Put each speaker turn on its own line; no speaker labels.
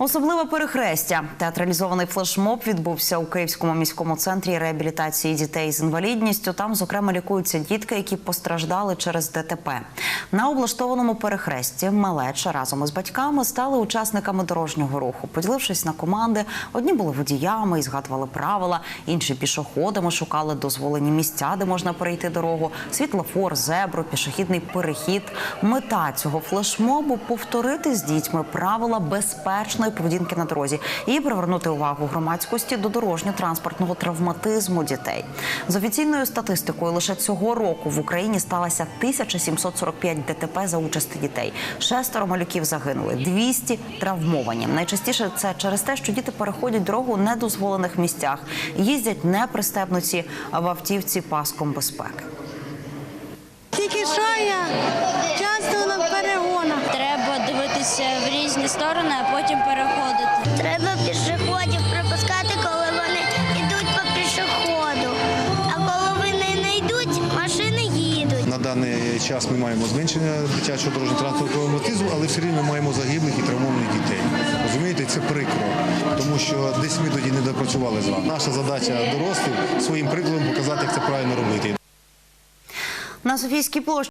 Особливе перехрестя. Театралізований флешмоб відбувся у Київському міському центрі реабілітації дітей з інвалідністю. Там, зокрема, лікуються дітки, які постраждали через ДТП. На облаштованому перехресті малеча разом із батьками стали учасниками дорожнього руху. Поділившись на команди, одні були водіями і згадували правила, інші пішоходами шукали дозволені місця, де можна перейти дорогу, світлофор, зебру, пішохідний перехід. Мета цього флешмобу повторити з дітьми правила безпечної поведінки на дорозі і привернути увагу громадськості до дорожньо-транспортного травматизму дітей. З офіційною статистикою лише цього року в Україні сталося 1745 ДТП за участі дітей. Шестеро малюків загинули, 200 травмовані. Найчастіше це через те, що діти переходять дорогу у недозволених місцях, їздять не пристебнуті в автівці паском безпеки.
Тільки що я часто на перегонах.
Треба дивитися в різні сторони, а потім переходити.
Даний час ми маємо зменшення дитячого дорожнього транспортного травматизму, але все рівно маємо загиблих і травмованих дітей. Розумієте, це прикро, тому що десь ми тоді не допрацювали з вами. Наша задача дорослих своїм прикладом показати, як це правильно робити.
На Софійській площі